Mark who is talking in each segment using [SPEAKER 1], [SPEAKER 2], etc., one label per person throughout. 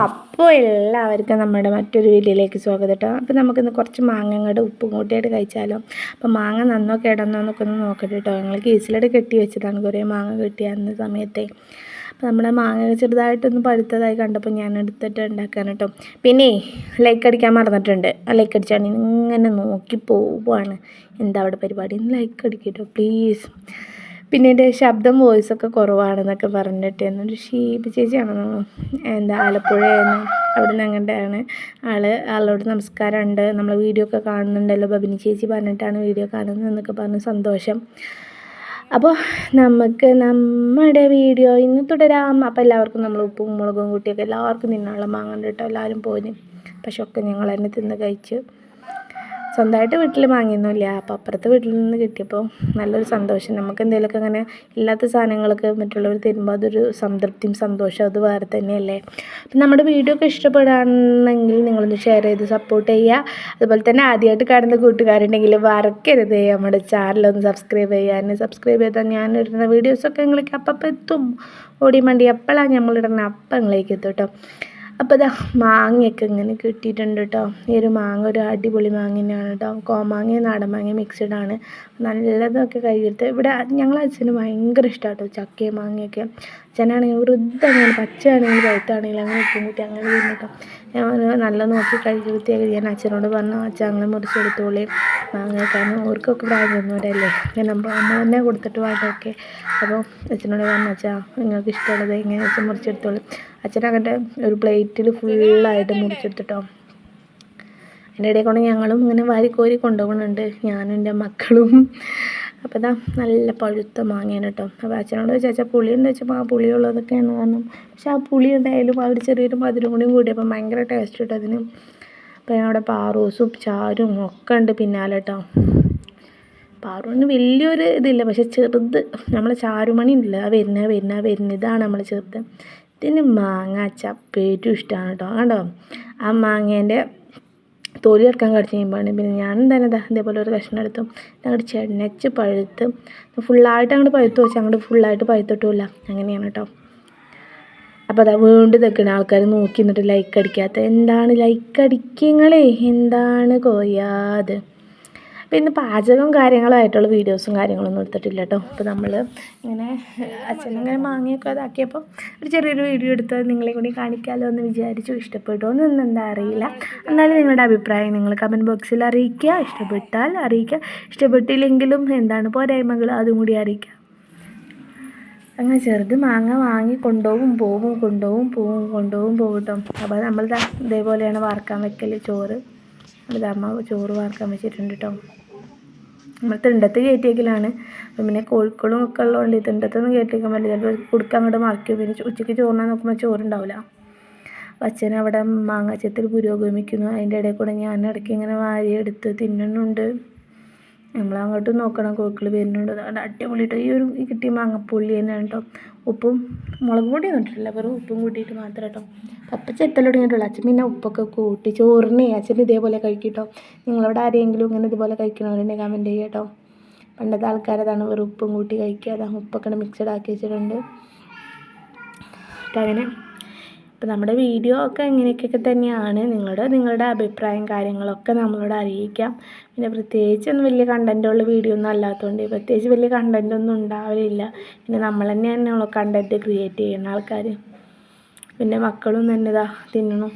[SPEAKER 1] അപ്പോൾ എല്ലാവർക്കും നമ്മുടെ മറ്റൊരു വീഡിയോയിലേക്ക് സ്വാഗതം കേട്ടോ അപ്പോൾ നമുക്കിന്ന് കുറച്ച് മാങ്ങ അങ്ങോട്ട് ഉപ്പും കൂട്ടിയായിട്ട് കഴിച്ചാലോ. അപ്പോൾ മാങ്ങ നന്നോ കിടന്നോ എന്നൊക്കെ ഒന്ന് നോക്കട്ടെ കേട്ടോ ഞങ്ങൾ കേസിലൂടെ കെട്ടി വെച്ചതാണ് കുറേ മാങ്ങ കിട്ടിയ അന്ന് സമയത്തെ. അപ്പോൾ നമ്മുടെ മാങ്ങ ചെറുതായിട്ടൊന്ന് പഴുത്തതായി കണ്ടപ്പോൾ ഞാൻ എടുത്തിട്ട് ഉണ്ടാക്കാൻ കേട്ടോ പിന്നെ ലൈക്ക് അടിക്കാൻ മറന്നിട്ടുണ്ട്. ആ ലൈക്ക് അടിച്ചാണ് ഇങ്ങനെ നോക്കി പോവുകയാണ് എന്താ അവിടെ പരിപാടി? ഒന്ന് ലൈക്ക് അടിക്കട്ടോ പ്ലീസ് പിന്നെ എന്റെ ശബ്ദം വോയിസൊക്കെ കുറവാണെന്നൊക്കെ പറഞ്ഞിട്ട് എന്നൊരു ഷീബ് ചേച്ചിയാണെന്നോ എന്താ ആലപ്പുഴയെന്ന് അവിടെ നിന്ന് അങ്ങോട്ടാണ് ആൾ ആളോട് നമസ്കാരമുണ്ട്. നമ്മൾ വീഡിയോ ഒക്കെ കാണുന്നുണ്ടല്ലോ. ബബിനി ചേച്ചി പറഞ്ഞിട്ടാണ് വീഡിയോ കാണുന്നത് എന്നൊക്കെ പറഞ്ഞ് സന്തോഷം. അപ്പോൾ നമുക്ക് നമ്മുടെ വീഡിയോ ഇന്ന് തുടരാം. അപ്പോൾ എല്ലാവർക്കും നമ്മൾ ഉപ്പും മുളകും കൂട്ടിയൊക്കെ എല്ലാവർക്കും തിന്നാനുള്ള മാങ്ങണ്ടിട്ടോ എല്ലാവരും പോയി പക്ഷെ ഒക്കെ ഞങ്ങൾ തന്നെ തിന്ന് കഴിച്ച്. സ്വന്തമായിട്ട് വീട്ടിൽ വാങ്ങിയൊന്നുമില്ല. അപ്പോൾ അപ്പുറത്തെ വീട്ടിൽ നിന്ന് കിട്ടിയപ്പോൾ നല്ലൊരു സന്തോഷം. നമുക്ക് എന്തെങ്കിലുമൊക്കെ അങ്ങനെ ഇല്ലാത്ത സാധനങ്ങളൊക്കെ മറ്റുള്ളവർ തരുമ്പോൾ അതൊരു സംതൃപ്തിയും സന്തോഷവും അത് വേറെ തന്നെയല്ലേ? അപ്പം നമ്മുടെ വീഡിയോ ഒക്കെ ഇഷ്ടപ്പെടാണെങ്കിൽ നിങ്ങളൊന്ന് ഷെയർ ചെയ്ത് സപ്പോർട്ട് ചെയ്യുക. അതുപോലെ തന്നെ ആദ്യമായിട്ട് കാണുന്ന കൂട്ടുകാരുണ്ടെങ്കിൽ മറക്കരുത്. നമ്മുടെ ചാനലൊന്ന് സബ്സ്ക്രൈബ് ചെയ്യാൻ. സബ്സ്ക്രൈബ് ചെയ്താൽ ഞാൻ ഇടുന്ന വീഡിയോസൊക്കെ നിങ്ങൾക്ക് അപ്പം എത്തും. ഓടി മണ്ടി എപ്പോഴാണ് നമ്മളിടുന്ന അപ്പം നിങ്ങളേക്ക് എത്തും കേട്ടോ. അപ്പോൾ ഇതാ മാങ്ങയൊക്കെ ഇങ്ങനെ കിട്ടിയിട്ടുണ്ട് കേട്ടോ ഈ ഒരു മാങ്ങ ഒരു അടിപൊളി മാങ്ങ തന്നെയാണ് കേട്ടോ കോമാങ്ങയും നാടൻ മാങ്ങയും ആണ്. നല്ലതൊക്കെ കയ്യെടുത്ത് ഇവിടെ ഞങ്ങൾ അച്ഛന് ഭയങ്കര ഇഷ്ടമാണ് കേട്ടോ ചക്കയും മാങ്ങയൊക്കെ. അച്ഛനാണെങ്കിൽ വൃദ്ധമാണ് പച്ചയാണെങ്കിൽ പഴുത്താണെങ്കിൽ അങ്ങനെ ഉപ്പും കൂട്ടി അങ്ങനെ തിന്നിട്ടോ ഞാൻ നല്ല നോക്കി കഴിച്ച് വൃത്തിയാക്കി ഞാൻ അച്ഛനോട് പറഞ്ഞു അച്ഛൻ അങ്ങനെ മുറിച്ചെടുത്തോളി മാങ്ങയൊക്കെയാണ് ഓർക്കൊക്കെ പ്രായം തന്നവരല്ലേ ഞാൻ നമ്മൾ നമ്മൾ തന്നെ കൊടുത്തിട്ട് വേണ്ടതൊക്കെ അപ്പോൾ അച്ഛനോട് പറഞ്ഞു അച്ഛാ നിങ്ങൾക്ക് ഇഷ്ടമുള്ളത് എങ്ങനെ വെച്ചാൽ മുറിച്ചെടുത്തോളൂ. അച്ഛനങ്ങോട്ട് ഒരു പ്ലേറ്റിൽ ഫുള്ളായിട്ട് മുറിച്ചെടുത്തിട്ടോ. അതിന്റെ ഇടയിൽ കൊണ്ട് ഞങ്ങളും ഇങ്ങനെ വാരിക്കോരി കൊണ്ടുപോകുന്നുണ്ട്. ഞാനും എന്റെ മക്കളും. അപ്പോൾ ഇതാ നല്ല പഴുത്ത മാങ്ങയാണ് കേട്ടോ. അപ്പോൾ അച്ഛനോട് ചോദിച്ചാൽ പുളി ഉണ്ട് വെച്ചപ്പോൾ ആ പുളിയുള്ളതൊക്കെയാണ് കാരണം പക്ഷെ ആ പുളി ഉണ്ടായാലും അവർ ചെറിയൊരു മധുരം കൂടിയും കൂടിയപ്പോൾ ഭയങ്കര ടേസ്റ്റ് കേട്ടോ അതിന്. അപ്പോൾ അവിടെ പാറൂസും ചാരും ഒക്കെ ഉണ്ട് പിന്നാലെ കേട്ടോ പാറുവിന് വലിയൊരു ഇതില്ല. പക്ഷെ ചെറുത് നമ്മളെ ചാരുമണി ഉണ്ടല്ലോ ആ വരുന്ന വരുന്ന വരുന്ന ഇതാണ് നമ്മൾ ചെറുത്. ഇതിന് മാങ്ങ ചപ്പേറ്റും ഇഷ്ടമാണ് കേട്ടോ കണ്ടോ? ആ മാങ്ങേന്റെ തൊലി എടുക്കാൻ കടിച്ച് കഴിയുമ്പോഴാണ് പിന്നെ ഞാൻ തന്നെ ഇതാ ഇതേപോലെ ഒരു കഷ്ണം എടുത്തു അങ്ങോട്ട് ചെണ്ണച്ച് പഴുത്ത് ഫുള്ളായിട്ട് അങ്ങോട്ട് പഴുത്ത് വെച്ച് അങ്ങോട്ട് ഫുള്ളായിട്ട് പഴുത്തിട്ടില്ല. അങ്ങനെയാണ് കേട്ടോ അപ്പോൾ അതാ വീണ്ടും നിൽക്കുന്ന ആൾക്കാർ നോക്കി നിന്നിട്ട് ലൈക്ക് അടിക്കാത്ത എന്താണ് ലൈക്ക് അടിക്കങ്ങളേ? എന്താണ് കോയാത് ഇന്ന് പാചകവും കാര്യങ്ങളായിട്ടുള്ള വീഡിയോസും കാര്യങ്ങളൊന്നും എടുത്തിട്ടില്ല കേട്ടോ അപ്പോൾ നമ്മൾ ഇങ്ങനെ അച്ഛനിങ്ങനെ മാങ്ങയൊക്കെ അതാക്കിയപ്പോൾ ഒരു ചെറിയൊരു വീഡിയോ എടുത്ത് നിങ്ങളെ കൂടി കാണിക്കാമല്ലോ എന്ന് വിചാരിച്ചു. ഇഷ്ടപ്പെട്ടു എന്നൊന്നും എന്താ അറിയില്ല. എന്നാലും നിങ്ങളുടെ അഭിപ്രായം നിങ്ങൾ കമന്റ് ബോക്സിൽ അറിയിക്കുക. ഇഷ്ടപ്പെട്ടാൽ അറിയിക്കുക. ഇഷ്ടപ്പെട്ടില്ലെങ്കിലും എന്താണ് പോരായ്മകൾ അതും കൂടി അറിയിക്കുക. അങ്ങനെ ചെറുത് മാങ്ങ വാങ്ങി കൊണ്ടുപോകും പോവും കൊണ്ടുപോകും പോവും കൊണ്ടുപോകും പോകും കേട്ടോ. അപ്പോൾ നമ്മൾ ഇതേപോലെയാണ് വാർക്കാൻ വെക്കൽ ചോറ്. അമ്മ ചോറ് വാർക്കാൻ വെച്ചിട്ടുണ്ട് കേട്ടോ. നമ്മൾ തിണ്ടത്ത് കയറ്റിയെങ്കിലാണ് അപ്പം പിന്നെ കോഴിക്കളും ഒക്കെ ഉള്ളതുകൊണ്ട് തിണ്ടത്തൊന്നും കയറ്റിയേക്കാൻ പറ്റില്ല. ചിലപ്പോൾ കൊടുക്കാൻ അങ്ങോട്ട് മറക്കും. പിന്നെ ഉച്ചയ്ക്ക് ചോറിനാൻ നോക്കുമ്പോൾ ചോറുണ്ടാവില്ല അച്ഛൻ അവിടെ മാങ്ങാച്ചത്തിൽ പുരോഗമിക്കുന്നു. അതിന്റെ ഇടയിൽ കൂടെ ഞാൻ ഇടയ്ക്ക് ഇങ്ങനെ വാരി എടുത്ത് തിന്നുന്നുണ്ട്. നമ്മൾ അങ്ങോട്ട് നോക്കണം കോഴിക്കൾ വരുന്നുണ്ട്. നല്ല അടിപൊളിയിട്ട് ഈ ഒരു കിട്ടിയ മാങ്ങപ്പുള്ളി തന്നെയാണ് കേട്ടോ ഉപ്പും മുളക് പൊടി ഇട്ടിട്ടില്ല വെറും ഉപ്പും കൂട്ടിയിട്ട് മാത്രം കേട്ടോ പപ്പ ചെത്തൽ തുടങ്ങിയിട്ടുള്ളൂ. അച്ഛൻ പിന്നെ ഉപ്പൊക്കെ കൂട്ടി ചോറിനെ അച്ഛൻ ഇതേപോലെ കഴിക്കട്ടോ കേട്ടോ നിങ്ങളവിടെ ആരെങ്കിലും ഇങ്ങനെ ഇതുപോലെ കഴിക്കണവരുണ്ടെങ്കിൽ കമന്റ് ചെയ്യുക കേട്ടോ പണ്ടത്തെ ആൾക്കാരതാണ് വെറും ഉപ്പും കൂട്ടി കഴിക്കുക അതാണ് ഉപ്പൊക്കെ മിക്സഡ് ആക്കി വെച്ചിട്ടുണ്ട്. അങ്ങനെ. അപ്പോൾ നമ്മുടെ വീഡിയോ ഒക്കെ ഇങ്ങനെയൊക്കെ തന്നെയാണ്. നിങ്ങളുടെ നിങ്ങളുടെ അഭിപ്രായം കാര്യങ്ങളൊക്കെ നമ്മളോട് അറിയിക്കാം. പിന്നെ പ്രത്യേകിച്ച് ഒന്നും വലിയ കണ്ടന്റുള്ള വീഡിയോ ഒന്നും അല്ലാത്തതുകൊണ്ട് പ്രത്യേകിച്ച് വലിയ കണ്ടന്റ് ഒന്നും ഉണ്ടാവില്ല പിന്നെ നമ്മൾ തന്നെ തന്നെയാണല്ലോ കണ്ടന്റ് ക്രിയേറ്റ് ചെയ്യുന്ന ആൾക്കാർ പിന്നെ മക്കളും തന്നെ ഇതാ തിന്നണു.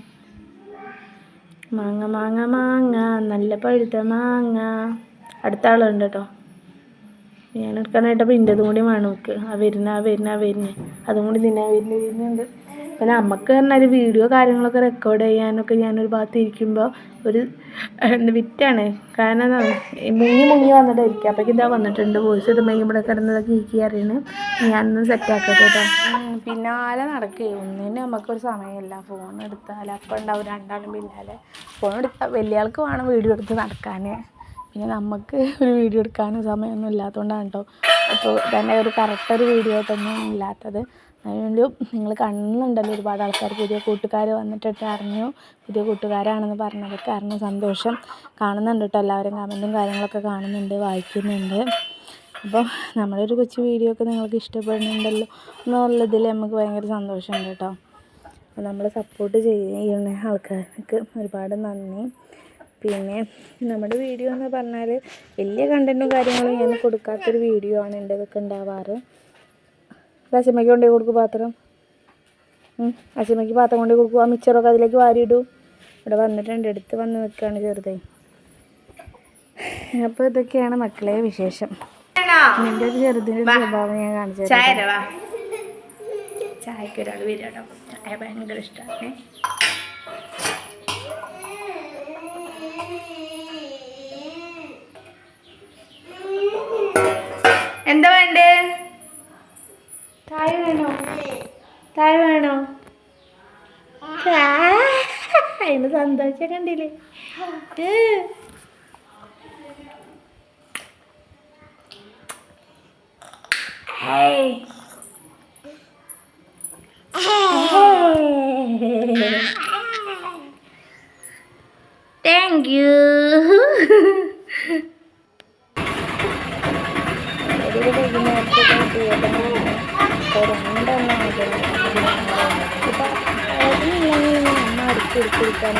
[SPEAKER 1] മാങ്ങ മാങ്ങ മാങ്ങ നല്ല പഴുത്ത മാങ്ങ. അടുത്ത ആളുണ്ട് കേട്ടോ ഞാൻ എടുക്കാനായിട്ടപ്പോൾ ഇന്റെതും കൂടി വേണം. നമുക്ക് ആ വരുന്ന ആ വരുന്ന ആ വരുന്ന. അതും കൂടി തിന്നാൻ വരുന്ന വരുന്നുണ്ട് പിന്നെ നമുക്ക് പറഞ്ഞാൽ വീഡിയോ കാര്യങ്ങളൊക്കെ റെക്കോർഡ് ചെയ്യാനൊക്കെ ഞാനൊരു ഭാഗത്ത് ഇരിക്കുമ്പോൾ ഒരു വിറ്റാണ്? കാരണം മുങ്ങി മുങ്ങി വന്നിട്ടായിരിക്കും. അപ്പോഴേക്കും ഇതാ വന്നിട്ടുണ്ട്. വോയിസ് ഇടുമ്പോൾ ഇവിടെ കിടന്നതൊക്കെ ഇരിക്കുക അറിയണ്. ഞാനൊന്ന് സെറ്റാക്കട്ടെ കേട്ടോ പിന്നാലെ നടക്കേ. ഒന്നിനും നമുക്കൊരു സമയമില്ല. ഫോൺ എടുത്താൽ അപ്പം ഉണ്ടാവും. രണ്ടാളും പിന്നാലെ ഫോൺ എടുത്താൽ വലിയ ആൾക്ക് വേണം വീഡിയോ എടുത്ത് നടക്കാൻ പിന്നെ നമുക്ക് ഒരു വീഡിയോ എടുക്കാനും സമയമൊന്നും ഇല്ലാത്തതുകൊണ്ടാണ് കേട്ടോ അപ്പോൾ തന്നെ ഒരു കറക്റ്റ് ഒരു വീഡിയോ ആയിട്ടൊന്നും ഇല്ലാത്തത്. അതുകൊണ്ട് നിങ്ങൾ കാണുന്നുണ്ടല്ലോ ഒരുപാട് ആൾക്കാർ. പുതിയ കൂട്ടുകാർ വന്നിട്ടിട്ട് അറിഞ്ഞു. പുതിയ കൂട്ടുകാരാണെന്ന് പറഞ്ഞതൊക്കെ കാരണം സന്തോഷം. കാണുന്നുണ്ട് കേട്ടോ എല്ലാവരും കമന്റും കാര്യങ്ങളൊക്കെ കാണുന്നുണ്ട് വായിക്കുന്നുണ്ട്. അപ്പോൾ നമ്മളൊരു കൊച്ചു വീഡിയോ ഒക്കെ നിങ്ങൾക്ക് ഇഷ്ടപ്പെടുന്നുണ്ടല്ലോ എന്നുള്ളതിൽ നമുക്ക് ഭയങ്കര സന്തോഷമുണ്ട് കേട്ടോ. അപ്പോൾ നമ്മൾ സപ്പോർട്ട് ചെയ്യുന്ന ആൾക്കാർക്ക് ഒരുപാട് നന്ദി. പിന്നെ നമ്മുടെ വീഡിയോ എന്ന് പറഞ്ഞാൽ വലിയ കണ്ടന്റും കാര്യങ്ങളും ഞാൻ കൊടുക്കാത്തൊരു വീഡിയോ ആണ് എന്റെ ഇതൊക്കെ ഉണ്ടാവാറ്. അച്ഛമ്മയ്ക്ക് കൊണ്ടുപോയി കൊടുക്കും പാത്രം. അച്ഛമ്മയ്ക്ക് പാത്രം കൊണ്ടു കൊടുക്കും. ആ മിച്ചറൊക്കെ അതിലേക്ക് വാരിയിടും. ഇവിടെ വന്നിട്ടുണ്ട് എടുത്ത് വന്ന് നിൽക്കുകയാണ് ചെറുതെ. അപ്പോൾ ഇതൊക്കെയാണ് മക്കളെ വിശേഷം. നിന്റെ ഒരു ചെറുതിന്റെ സ്വഭാവം ഞാൻ കാണിച്ചു ചായക്കൊരാൾ വരാട്ടോ ഭയങ്കര ഇഷ്ടമാണ് ചായ വേണോ? അതിന് സന്തോഷം കണ്ടില്ലേ? ഏ. ഒരു വൈകുന്നേരത്തേക്ക് തിയേറ്ററിൽ രണ്ടെണ്ണം ഇപ്പം അതിനില്ലെങ്കിൽ അമ്മ അടുത്ത് എടുത്തിരിക്കാൻ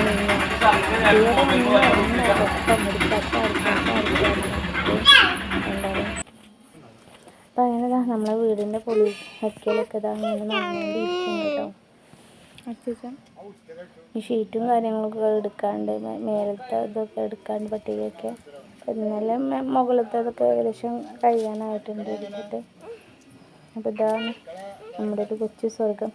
[SPEAKER 1] അപ്പം അങ്ങനെ ദാ നമ്മളെ വീടിന്റെ പൊളി ഇതാ ഇങ്ങനെ നടന്നുകൊണ്ടിരിക്കുന്നു കേട്ടോ. ഈ ഷീറ്റും കാര്യങ്ങളൊക്കെ എടുക്കാണ്ട് മേലത്തെ ഇതൊക്കെ എടുക്കാണ്ട് പട്ടികയൊക്കെ ഇന്നലെ മെ- മുകളിലത്തെ അതൊക്കെ ഏകദേശം കഴിയാനായിട്ടുണ്ട് എടുത്തിട്ട് അപ്പോൾ ഇതാണ് നമ്മുടെ ഒരു കൊച്ചു സ്വർഗം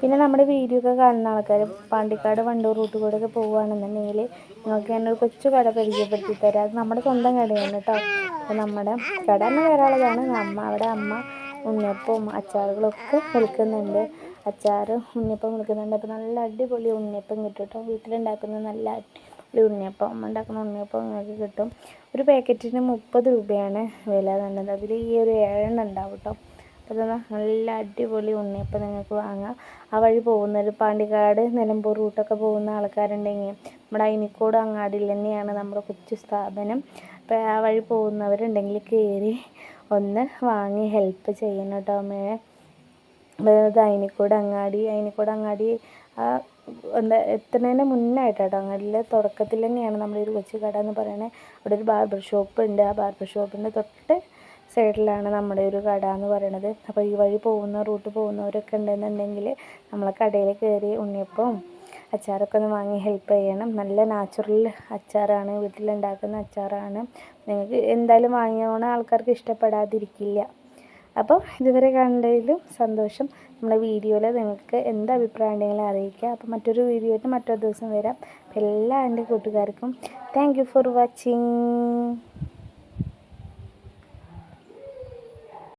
[SPEAKER 1] പിന്നെ നമ്മുടെ വീഡിയോ ഒക്കെ കാണുന്ന ആൾക്കാർ പാണ്ടിക്കാട് വണ്ടൂർ റൂട്ട് കൂടെ ഒക്കെ പോവുകയാണെന്നുണ്ടെങ്കിൽ നിങ്ങൾക്ക് ഞാനൊരു കൊച്ചു കട പരിചയപ്പെടുത്തി തരാം. അത് നമ്മുടെ സ്വന്തം കടയാണ് കേട്ടോ അപ്പോൾ നമ്മുടെ കട എന്ന് വേറെയുള്ളതാണ് അമ്മ അവിടെ അമ്മ ഉണ്ണിയപ്പവും അച്ചാറുകളൊക്കെ വിൽക്കുന്നുണ്ട്. അച്ചാർ ഉണ്ണിയപ്പം വിൽക്കുന്നുണ്ട്. അപ്പോൾ നല്ല അടിപൊളി ഉണ്ണിയപ്പം കിട്ടും കേട്ടോ വീട്ടിലുണ്ടാക്കുന്ന നല്ല അടിപൊളി ഉണ്ണിയപ്പം അമ്മ ഉണ്ടാക്കുന്ന ഉണ്ണിയപ്പം നിങ്ങൾക്ക് കിട്ടും. ഒരു പാക്കറ്റിന് മുപ്പത് രൂപയാണ് വില തന്നത്. അതിൽ ഈ ഒരു ഏഴെണ്ണം ഉണ്ടാവും കേട്ടോ. അപ്പോൾ നല്ല അടിപൊളി ഉണ്ണിയപ്പം നിങ്ങൾക്ക് വാങ്ങാം. ആ വഴി പോകുന്നൊരു പാണ്ടിക്കാട് നിലമ്പൂർ റൂട്ടൊക്കെ പോകുന്ന ആൾക്കാരുണ്ടെങ്കിൽ നമ്മുടെ അയിനിക്കോട് അങ്ങാടിയിൽ തന്നെയാണ് നമ്മുടെ കൊച്ചു സ്ഥാപനം. അപ്പോൾ ആ വഴി പോകുന്നവരുണ്ടെങ്കിൽ കയറി ഒന്ന് വാങ്ങി ഹെൽപ്പ് ചെയ്യണം കേട്ടോ അമ്മയെ അതായത് അയിനിക്കോട് അങ്ങാടി അയിനിക്കോട് അങ്ങാടി ആ എന്താ എത്തുന്നതിന് മുന്നായിട്ടാണ് അങ്ങനെ തുടക്കത്തിൽ തന്നെയാണ് നമ്മുടെ ഒരു കൊച്ചു കട എന്ന് പറയുന്നത്. അവിടെ ഒരു ബാർബർ ഷോപ്പ് ഉണ്ട്. ആ ബാർബർ ഷോപ്പിന്റെ തൊട്ട് സൈഡിലാണ് നമ്മുടെ ഒരു കട എന്ന് പറയണത് അപ്പോൾ ഈ വഴി പോകുന്ന റൂട്ട് പോകുന്നവരൊക്കെ ഉണ്ടെന്നുണ്ടെങ്കിൽ നമ്മളെ കടയിൽ കയറി ഉണ്ണിയപ്പവും അച്ചാറൊക്കെ ഒന്ന് വാങ്ങി ഹെൽപ്പ് ചെയ്യണം. നല്ല നാച്ചുറൽ അച്ചാറാണ്. വീട്ടിലുണ്ടാക്കുന്ന അച്ചാറാണ്. നിങ്ങൾക്ക് എന്തായാലും വാങ്ങിയോണ ആൾക്കാർക്ക് ഇഷ്ടപ്പെടാതിരിക്കില്ല. അപ്പോൾ ഇതുവരെ കണ്ടതിലും സന്തോഷം. നമ്മുടെ വീഡിയോയിൽ നിങ്ങൾക്ക് എന്ത് അഭിപ്രായം ഉണ്ടെങ്കിലും അറിയിക്കുക അപ്പോൾ മറ്റൊരു വീഡിയോയിട്ട് മറ്റൊരു ദിവസം വരാം. എല്ലാ എന്റെ കൂട്ടുകാർക്കും താങ്ക് ഫോർ വാച്ചിങ്